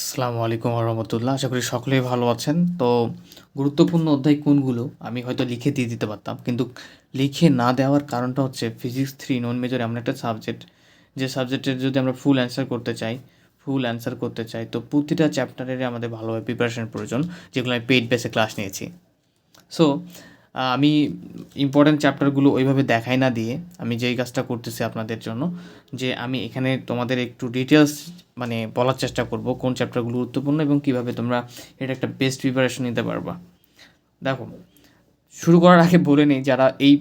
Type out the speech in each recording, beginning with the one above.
আসসালামু আলাইকুম রহমতুল্লাহ। আশা করি সকলেই ভালো আছেন। তো গুরুত্বপূর্ণ অধ্যায় কোনগুলো? আমি হয়তো লিখে দিয়ে দিতে পারতাম, কিন্তু লিখে না দেওয়ার কারণটা হচ্ছে ফিজিক্স থ্রি নন মেজর এমন একটা সাবজেক্ট যে সাবজেক্টের যদি আমরা ফুল অ্যান্সার করতে চাই ফুল অ্যান্সার করতে চাই, তো প্রতিটা চ্যাপ্টারেরই আমাদের ভালোভাবে প্রিপারেশন প্রয়োজন, যেগুলো আমি পেইড বেসে ক্লাস নিয়েছি। সো আমি ইম্পর্ট্যান্ট চ্যাপ্টারগুলো ওইভাবে দেখাই না দিয়ে আমি যেই কাজটা করতেছি আপনাদের জন্য, যে আমি এখানে তোমাদের একটু ডিটেলস মানে বলার চেষ্টা করব কোন চ্যাপ্টারগুলো গুরুত্বপূর্ণ এবং কীভাবে তোমরা এটা একটা বেস্ট প্রিপারেশন নিতে পারবা। দেখো, শুরু করার আগে বলে নিই, যারা এই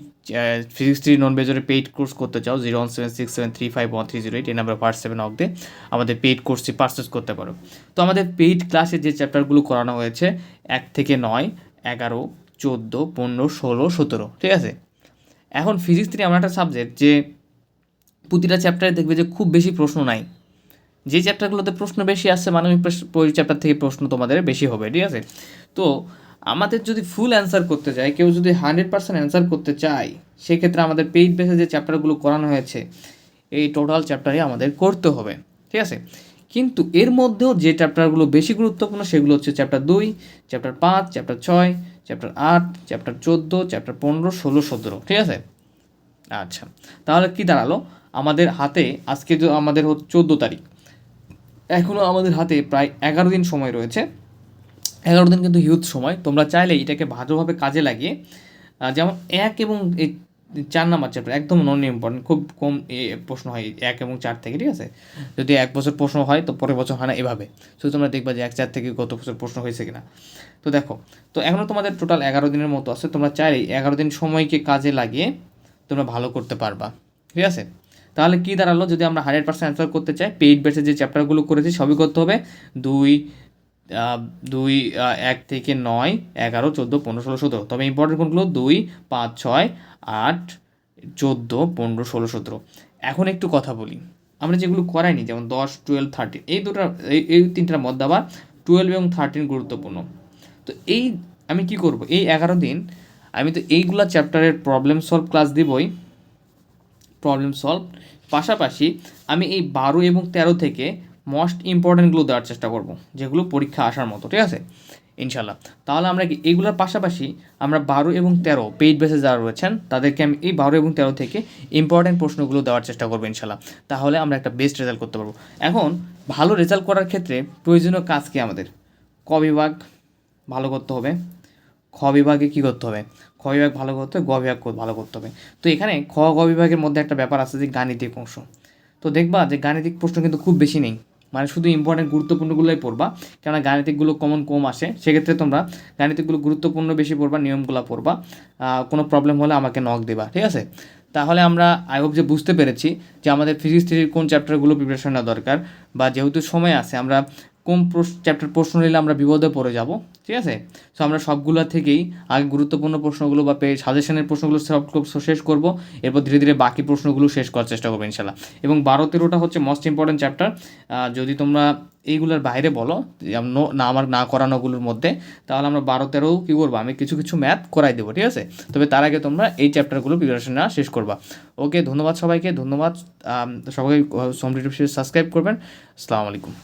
ফিজিক্স থ্রি নন মেজরে পেইড কোর্স করতে চাও zero one seven six seven three five one three zero eight এই নাম্বার সেভেন অফ দিয়ে আমাদের পেইড কোর্সটি পারচেস করতে পারো। তো আমাদের পেইড ক্লাসে যে চ্যাপ্টারগুলো করানো হয়েছে, এক থেকে নয়, এগারো চোদ্দ, পনেরো, ষোলো, সতেরো, ঠিক আছে? এখন ফিজিক্স থ্রি এমন একটা সাবজেক্ট যে প্রতিটা চ্যাপ্টারে দেখবে যে খুব বেশি প্রশ্ন নাই। যে চ্যাপ্টারগুলোতে প্রশ্ন বেশি আসছে, মানবিক চ্যাপ্টার থেকে প্রশ্ন তোমাদের বেশি হবে, ঠিক আছে? তো আমাদের যদি ফুল অ্যান্সার করতে চাই কেউ যদি হান্ড্রেড পার্সেন্ট অ্যান্সার করতে চায়, সেক্ষেত্রে আমাদের পেইড বেসে যে চ্যাপ্টারগুলো করানো হয়েছে, এই টোটাল চ্যাপ্টারই আমাদের করতে হবে, ঠিক আছে? কিন্তু এর মধ্যেও যে চ্যাপ্টারগুলো বেশি গুরুত্বপূর্ণ সেগুলো হচ্ছে চ্যাপ্টার দুই, চ্যাপ্টার পাঁচ, চ্যাপ্টার ছয়, চ্যাপ্টার আট, চ্যাপ্টার চোদ্দ, চ্যাপ্টার পনেরো, ষোলো, সতেরো, ঠিক আছে? আচ্ছা তাহলে কি দাঁড়াল? আমাদের হাতে আজকে আমাদের চোদ্দ তারিখ এখনও আমাদের হাতে প্রায় এগারো দিন সময় রয়েছে। এগারো দিন কিন্তু হিউজ সময়। তোমরা চাইলে এটাকে ভালোভাবে কাজে লাগিয়ে যেমন এক এবং চার নাম্বার চ্যাপ্টার একদম নন ইম্পর্টেন্ট খুব কম প্রশ্ন হয় এক এবং চার থেকে, ঠিক আছে? যদি এক বছর প্রশ্ন হয়, তো পরের বছর হয় না এভাবে। শুধু তোমরা দেখবা যে এক, চার থেকে গত বছর প্রশ্ন হয়েছে কিনা। তো দেখো, তো এখনও তোমাদের টোটাল এগারো দিনের মতো আছে, তোমরা চাইলেই এগারো দিন সময়কে কাজে লাগিয়ে তোমরা ভালো করতে পারবা, ঠিক আছে? তাহলে কী দাঁড়াল? যদি আমরা হান্ড্রেড পার্সেন্ট অ্যান্সার করতে চাই পেইড বেসে যে চ্যাপ্টারগুলো করেছি, সবই করতে হবে। দুই দুই এক থেকে নয়, এগারো, চোদ্দ, পনেরো, ষোলো, সতেরো। তবে ইম্পর্টেন্ট কোনগুলো? দুই, পাঁচ, ছয়, আট, চোদ্দ, পনেরো, ষোলো, সতেরো। এখন একটু কথা বলি। আমরা যেগুলো করাইনি, যেমন দশ টুয়েলভ থার্টিন এই দুটো, এই তিনটার মধ্যে আবার টুয়েলভ এবং থার্টিন গুরুত্বপূর্ণ। তো এই আমি কি করব? এই এগারো দিন আমি তো এইগুলা চ্যাপ্টারের প্রবলেম সলভ ক্লাস দিবই। প্রবলেম সলভ পাশাপাশি আমি এই বারো এবং তেরো থেকে মোস্ট ইম্পর্টেন্টগুলো দেওয়ার চেষ্টা করব, যেগুলো পরীক্ষা আসার মতো, ঠিক আছে? ইনশাল্লাহ তাহলে আমরা কি এইগুলোর পাশাপাশি আমরা বারো এবং তেরো পেইড বেসে যারা রয়েছেন, তাদেরকে আমি এই বারো এবং তেরো থেকে ইম্পর্টেন্ট প্রশ্নগুলো দেওয়ার চেষ্টা করব ইনশাল্লাহ তাহলে আমরা একটা বেস্ট রেজাল্ট করতে পারব। এখন, ভালো রেজাল্ট করার ক্ষেত্রে প্রয়োজনীয় কাজ কি আমাদের? ক বিভাগ ভালো করতে হবে, খ বিভাগে কী করতে হবে? খ বিভাগ ভালো করতে হবে, গ বিভাগ ভালো করতে হবে। তো এখানে খ, গ বিভাগের মধ্যে একটা ব্যাপার আছে যে গাণিতিক অংশ তো দেখবা যে গাণিতিক প্রশ্ন কিন্তু খুব বেশি নেই। মানে শুধু ইম্পর্টেন্ট গুরুত্বপূর্ণগুলোই পড়বা। কেননা গাণিতিকগুলো কমন কম আসে। সেক্ষেত্রে তোমরা গাণিতিকগুলো গুরুত্বপূর্ণ বেশি পড়বা, নিয়মগুলো পড়বা। কোনো প্রবলেম হলে আমাকে নক দেবা, ঠিক আছে? তাহলে আমরা আই হোপ যে বুঝতে পেরেছি যে আমাদের ফিজিক্স থ্রির কোন চ্যাপ্টারগুলো প্রিপারেশন নেওয়া দরকার বা যেহেতু সময় আছে, আমরা কোন চ্যাপ্টার প্রশ্ন নিলে আমরা বিপদে পড়ে যাব, ঠিক আছে? সো আমরা সবগুলো থেকেই আগে গুরুত্বপূর্ণ প্রশ্নগুলো বা পে সাজেশনের প্রশ্নগুলো সব শেষ করব, এরপর ধীরে ধীরে বাকি প্রশ্নগুলো শেষ করার চেষ্টা করব ইনশাল্লাহ এবং বারো তেরোটা হচ্ছে মোস্ট ইম্পর্টেন্ট চ্যাপ্টার যদি তোমরা এইগুলোর বাইরে বলো না, আমার না করানোগুলোর মধ্যে, তাহলে আমরা বারো তেরো কী করব? আমি কিছু কিছু ম্যাথ করাই দেবো, ঠিক আছে? তবে তার আগে তোমরা এই চ্যাপ্টারগুলো প্রিপারেশন নেওয়া শেষ করবা। ওকে ধন্যবাদ সবাইকে, ধন্যবাদ। সবাই সোম সাবস্ক্রাইব করবেন। আসসালামু আলাইকুম।